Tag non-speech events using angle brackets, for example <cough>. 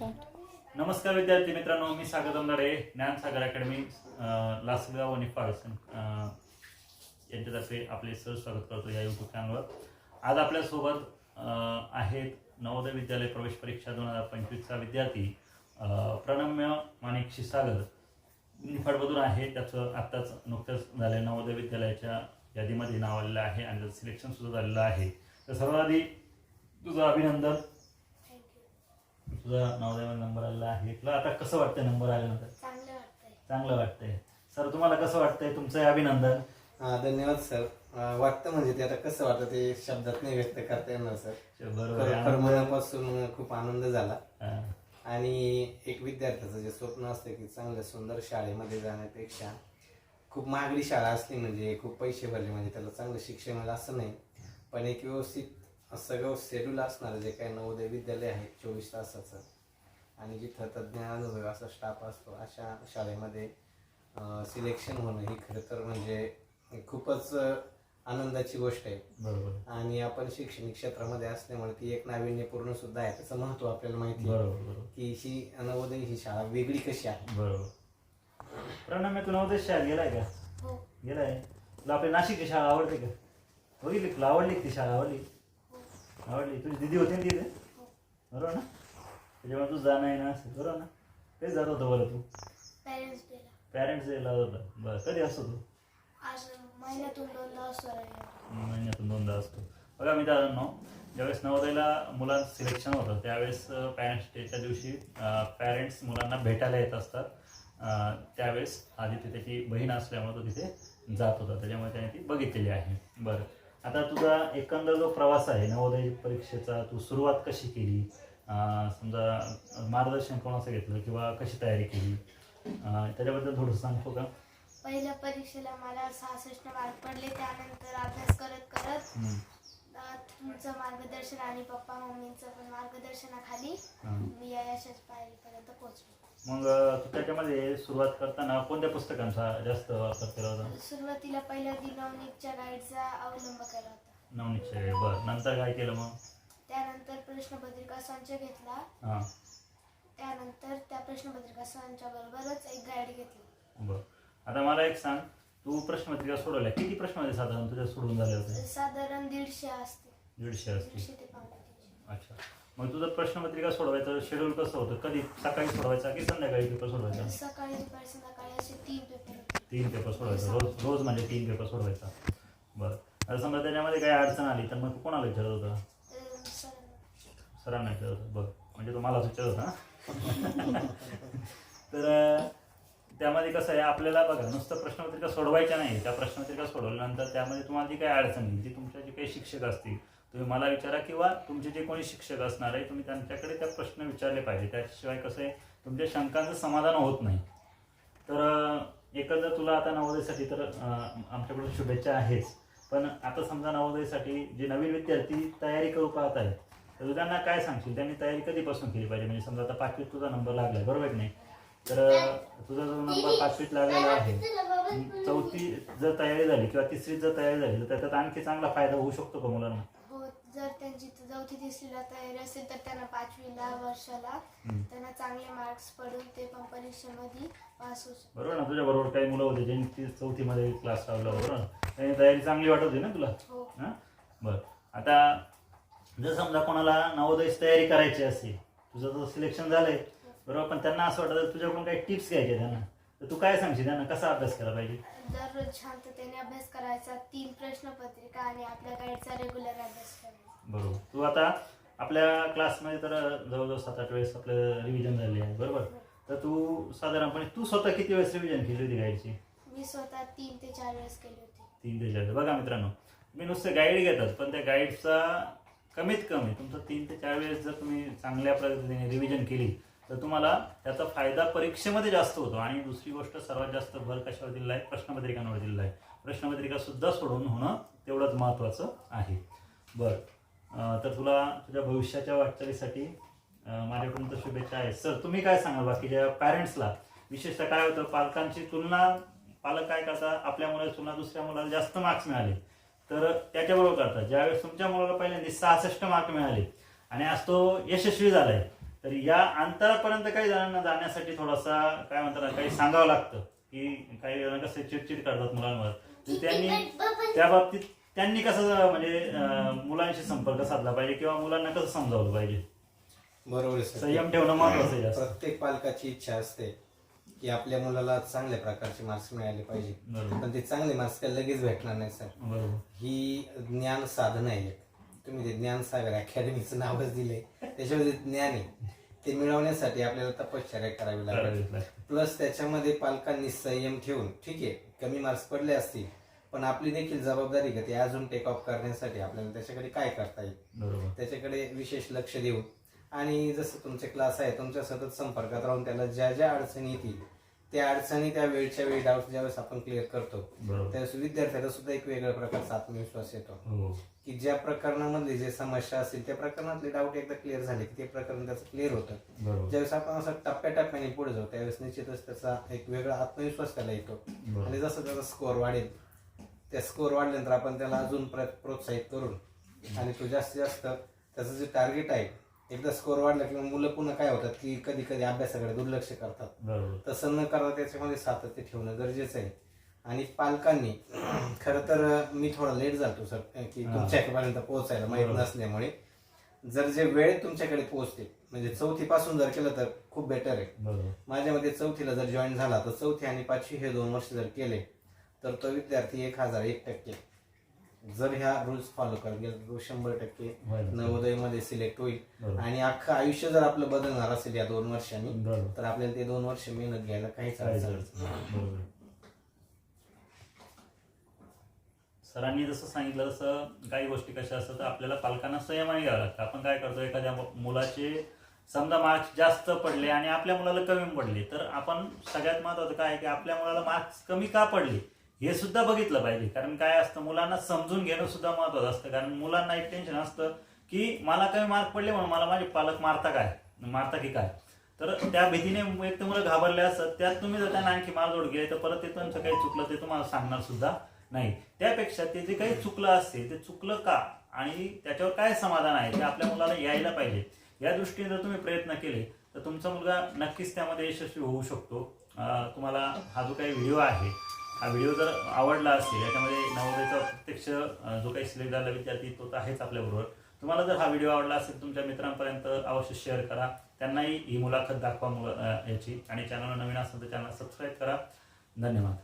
नमस्कार विद्यार्थी मित्रांनो मी सागर दमदाडे ज्ञानसागर अकॅडमी लासगाव आणि फाळस यांच्यातर्फे आपले सर स्वागत करतो या युट्यूब चॅनलवर आज आपल्यासोबत आहेत नवोदय विद्यालय प्रवेश परीक्षा दोन हजार पंचवीसचा विद्यार्थी प्रणम्य माणिक क्षीरसागर निफाडमधून आहे त्याचं आत्ताच नुकतंच झालं नवोदय विद्यालयाच्या यादीमध्ये नाव आलेलं आहे आणि त्याचं सिलेक्शन सुद्धा झालेलं आहे. तर सर्वात आधी तुझं अभिनंदन तुझा नवोदय नंबर आलेला आहे. तुला आता कसं वाटतंय नंबर आल्यानंतर? चांगलं वाटतंय. चांगलं वाटतंय. सर तुम्हाला कसं वाटतंय? तुमचं हे अभिनंदन. हा धन्यवाद सर अं, वाटतं म्हणजे ते आता कसं वाटतं ते शब्दात नाही व्यक्त करता येणार सर बरोबर खरोखर. मनापासून खूप आनंद झाला. हा. आणि एक विद्यार्थ्याचं जे स्वप्न असतं की चांगल्या सुंदर शाळेमध्ये जाण्यापेक्षा खूप महागडी शाळा असली म्हणजे खूप पैसे भरले म्हणजे त्याला चांगलं शिक्षण मिळालं असं नाही. पण एक व्यवस्थित सगळं शेड्यूल असणारं जे काही नवोदय विद्यालय आहे चोवीस तासाचं. आणि जिथं तज्ज्ञ अनुभवी असा स्टाफ असतो अशा शाळेमध्ये सिलेक्शन होणं ही खरं तर म्हणजे खूपच आनंदाची गोष्ट आहे. बरोबर. आणि आपण शैक्षणिक क्षेत्रामध्ये असल्यामुळे ती एक नाविन्यपूर्ण सुद्धा आहे. त्याचं महत्त्व आपल्याला माहिती आहे. बरोबर की ही नवोदय ही शाळा वेगळी कशी आहे? बरोबर. प्रणव तू नवोदय शाळेत गेलाय का? हो. गेलाय? तुला आपली नाशिकची शाळा आवडते का? बघितली तुला आवडली का ती शाळा आवडली? आवडली. तुझी दिदी होती ना तिथे? बरोबर ना? त्याच्यामुळे तू जाणं आहे ना असेल बरोबर ना? कधी जात होतं बरं तू? पॅरेंट्स डेला पॅरेंट्स डेला होता. बरं कधी असतो तू? आज महिन्यातून दोनदा असतो रविवारी. महिन्यातून दोनदा असतो. बघा मित्रांनो ज्यावेळेस नवोदयला मुलांचं सिलेक्शन होतं त्यावेळेस पॅरेंट्स डेच्या दिवशी पॅरेंट्स मुलांना भेटायला येत असतात. त्यावेळेस आदित्य त्याची बहीण असल्यामुळे तो तिथे जात होता. त्याच्यामुळे त्याने ती बघितलेली आहे. बरं. आता तुझा एकंदर जो प्रवास आहे नवोदय परीक्षेचा तू सुरुवात कशी केली? समजा मार्गदर्शन कोणाचं घेतलं किंवा कशी तयारी केली? त्याच्याबद्दल थोडंसं सांगतो का? पहिल्या परीक्षेला मला सहासष्ट मार्क पडले त्यानंतर अभ्यास करत करत तुमचं मार्गदर्शन आणि पप्पा मम्मींचं पण मार्गदर्शनाखाली. मी या यशच पायरीपर्यंत पोहोचलो. मग तू त्याच्यामध्ये सुरुवात करताना कोणत्या पुस्तकांचा जास्त वापर केला होता? सुरुवातीला पहिल्या दिनवनीच्या गाईडचा अवलंब केला होता. नवनीचे बर. नंतर काय केलं मग? त्यानंतर प्रश्नपत्रिका संच घेतला. हां. त्यानंतर त्या प्रश्नपत्रिका संचाबरोबरच एक गाईड घेतली. बर. आता मला एक सांग. तू प्रश्नपत्रिका सोडवल्या. किती प्रश्न साधारण? तुझ्या सोडून झाले होते. साधारण दीडशे असते दीडशे असतील. दीडशे ते पावणे तीनशे. अच्छा. मग तुझं प्रश्नपत्रिका सोडवायचं शेड्यूल कसं होतं? कधी? सकाळी सोडवायचा की संध्याकाळी पेपर सोडवायचा? सकाळी दुपारी संध्याकाळी असे तीन पेपर होते. तीन पेपर सोडवायचा. रोज रोज म्हणजे तीन पेपर सोडवायचा. बरं. आता समजा त्याच्यामध्ये काही अडचण आली तर मग तू कोणाला विचारत होता? अं, सरांना. सरांना विचारत होता. बघ म्हणजे तो मलाच विचारत होता? <laughs> तर अं, त्यामध्ये कसं आहे आपल्याला बघा नुसतं प्रश्नपत्रिका सोडवायच्या नाही. त्या प्रश्नपत्रिका सोडवल्यानंतर त्यामध्ये तुम्हाला जी काही अडचण येईल ती तुमच्या जे काही शिक्षक असतील तुम्ही मला विचारा किंवा तुमचे जे कोणी शिक्षक असणार आहे तुम्ही त्यांच्याकडे त्या प्रश्न विचारले पाहिजे. त्याशिवाय कसं आहे तुमच्या शंकांचं समाधान होत नाही. तर एकंदर तुला आता नवोदयसाठी तर आमच्याकडून शुभेच्छा आहेच. पण आता समजा नवोदयसाठी जे नवीन विद्यार्थी तयारी करू पाहत आहेत तर तू त्यांना काय सांगशील? त्यांनी तयारी कधीपासून केली पाहिजे? म्हणजे समजा आता पाचवीत तुझा नंबर लागलाय बरोबर की नाही? तर तुझा जो नंबर पाचवीत लागलेला आहे चौथी जर तयारी झाली किंवा तिसरीत जर तयारी झाली तर त्याच्यात आणखी चांगला फायदा होऊ शकतो का मुलांना? जर त्यांची चौथी तिसरीला तयारी असेल तर त्यांना पाचवीला वर्षाला हम्म. त्यांना चांगले मार्क्स पडून ते पण परीक्षेमध्ये पास होऊ शकतात. बरोबर ना तुझ्या बरोबर काही मुलं होते ज्यांनी ती चौथीमध्ये क्लास लावला बरोबर ना? त्यांनी तयारी चांगली वाटत होती ना तुला? हो. हां? बरं. आता जर समजा कोणाला नवोदयची तयारी करायची असेल तुझं जर सिलेक्शन झालंय बरोबर? पण त्यांना असं वाटतं तुझ्याकडून काही टिप्स घ्यायचे त्यांना. तर तू काय सांगशील त्यांना? कसा अभ्यास केला पाहिजे? दररोज शांततेने अभ्यास करायचा तीन प्रश्नपत्रिका आणि आपल्या गाईडचा रेग्युलर अभ्यास करायचा. बरोबर. तू आता आपल्या क्लासमध्ये तर जवळजवळ सात आठ वेळेस आपलं रिव्हिजन झाली आहे बरोबर? तर तू साधारणपणे तू स्वतः किती वेळेस रिव्हिजन केली होती गाईडची? मी स्वतः तीन ते चार वेळेस केली होती. तीन ते चार. बघा मित्रांनो मी नुसते गाईड घेतात पण त्या गाईडचा कमीत कमी तुमचं तीन ते चार वेळेस जर तुम्ही चांगल्या पद्धतीने रिव्हिजन केली तर तुम्हाला त्याचा फायदा परीक्षेमध्ये जास्त होतो. आणि दुसरी गोष्ट सर्वात जास्त भर कशावर दिलेला आहे? प्रश्नपत्रिकांवर दिलेला आहे. प्रश्नपत्रिका सुद्धा सोडवून होणं तेवढंच महत्त्वाचं आहे. बरं. तर तुला तुझ्या भविष्याच्या वाटचालीसाठी माझ्याकडून तर शुभेच्छा आहेत. सर तुम्ही काय सांगाल? बाकीच्या पॅरेंट्सला विशेषतः काय होतं? पालकांची तुलना पालक काय करतात? आपल्या मुलाची तुलना दुसऱ्या मुलाला जास्त मार्क्स मिळाले. तर त्याच्याबरोबर करतात. ज्यावेळेस तुमच्या मुलाला पहिल्यांदा सहासष्ट मार्क मिळाले आणि आज तो यशस्वी झालाय तर या अंतरापर्यंत काही जणांना जाण्यासाठी थोडासा काय म्हणतात ना, काही सांगावं लागतं की काही जण कसं चिडचिड करतात मुलांवर. तर त्यांनी त्या बाबतीत त्यांनी कसं म्हणजे मुलांशी संपर्क साधला पाहिजे किंवा मुलांना कसं समजावलं पाहिजे? बरोबर आहे सर. संयम ठेवणं महत्वाचं आहे जास्त. प्रत्येक पालकाची इच्छा असते की आपल्या मुलाला चांगल्या प्रकारचे मार्क्स मिळाले पाहिजे. बरोबर. पण ते चांगले मार्क्स काय लगेच भेटणार नाही सर. बरोबर. ही ज्ञान साधन आहे एक. तुम्ही ते ज्ञान सागर अकॅडमीचं नावच दिले त्याच्यामध्ये ज्ञान आहे. ते मिळवण्यासाठी आपल्याला तपश्चर्या करावी लागेल. प्लस त्याच्यामध्ये पालकांनी संयम ठेवून ठीक आहे कमी मार्क्स पडले असतील पण आपली देखील जबाबदारी का ते अजून टेक ऑफ करण्यासाठी आपल्याला त्याच्याकडे काय करता येईल? त्याच्याकडे विशेष लक्ष देऊन. आणि जसं तुमचे क्लास आहे तुमच्या सतत संपर्कात राहून त्याला ज्या ज्या अडचणी येतील त्या अडचणी त्या वेळच्या वेळी डाऊट ज्यावेळेस आपण क्लिअर करतो बरोबर. त्यावेळेस विद्यार्थ्याला सुद्धा एक वेगळ्या प्रकारचा आत्मविश्वास येतो. हो. की ज्या प्रकरणामधले जे समस्या असतील त्या प्रकरणातले डाऊट एकदा क्लिअर झाले की ते प्रकरण त्याचं क्लिअर होतं. बरोबर. ज्यावेळेस आपण असं टप्प्याटप्प्याने पुढे जाऊ त्यावेळेस निश्चितच त्याचा एक वेगळा आत्मविश्वास त्याला येतो. बरोबर. आणि जसं त्याचा स्कोअर वाढेल त्या स्कोअर वाढल्यानंतर आपण त्याला अजून प्र- प्रोत्साहित करून आणि तो जास्तीत जास्त त्याचं जे टार्गेट आहे एकदा स्कोअर वाढला किंवा मुलं पुन्हा काय होतात की कधी कधी अभ्यासाकडे दुर्लक्ष करतात. बरोबर. तसं न करता त्याच्यामध्ये सातत्य ठेवणं गरजेचं आहे. आणि पालकांनी <clears throat> खरं तर मी थोडा लेट जातो सर की हा. तुमच्यापर्यंत पोहोचायला माहीत बरोबर. नसल्यामुळे. जर जे वेळेत तुमच्याकडे पोहोचते म्हणजे चौथी पासून जर केलं तर खूप बेटर आहे. बरोबर. माझ्यामध्ये चौथीला जर जॉईन झाला तर चौथी आणि पाचवी हे दोन वर्ष जर केले तर तो विद्यार्थी एक हजार एक टक्के. जर ह्या रूल्स फॉलो करत गेला तर तो शंभर टक्के. नवोदयमध्ये सिलेक्ट होईल. आणि अख्खं आयुष्य जर आपलं बदलणार असेल या दोन वर्षांनी तर आपल्याला ते दोन वर्ष मेहनत घ्यायला काहीच अडचण नाही. सरांनी जसं सांगितलं तसं काही गोष्टी कशा असतात तर आपल्याला पालकांना संयमाने घ्यावं लागतं. आपण काय करतो एखाद्या मु- मुलाचे समजा मार्क्स जास्त पडले आणि आपल्या मुलाला कमी पडले तर आपण सगळ्यात महत्वाचं काय आहे की आपल्या मुलाला मार्क्स कमी का पडले? हे सुद्धा बघितलं पाहिजे. कारण काय असतं मुलांना समजून घेणं सुद्धा महत्वाचं असतं. कारण मुलांना एक टेन्शन असतं की मला कमी मार्क पडले म्हणून मला माझे पालक मारता काय? मारता की काय? तर त्या भीतीने एक तर मुलं घाबरले असतात. त्यात तुम्ही जर त्यांना आणखी मारजोड गेले तर परत ते तुमचं काही चुकलं ते तुम्हाला सांगणार सुद्धा नाही. त्यापेक्षा ते जे काही चुकलं असेल ते चुकलं का? आणि त्याच्यावर काय समाधान आहे ते आपल्या मुलाला यायला पाहिजे. या दृष्टीने जर तुम्ही प्रयत्न केले तर तुमचा मुलगा नक्कीच त्यामध्ये यशस्वी होऊ शकतो. तुम्हाला हा जो काही व्हिडिओ आहे हा व्हिडिओ जर आवडला असेल याच्यामध्ये नवोदयचा प्रत्यक्ष जो काही सिलेक्ट झाला विद्यार्थी तो तर आहेच आपल्याबरोबर तुम्हाला जर हा व्हिडिओ आवडला असेल तुमच्या मित्रांपर्यंत अवश्य शेअर करा. त्यांनाही ही मुलाखत दाखवा मुला याची. आणि चॅनल नवीन असेल तर चॅनल सबस्क्राईब करा. धन्यवाद.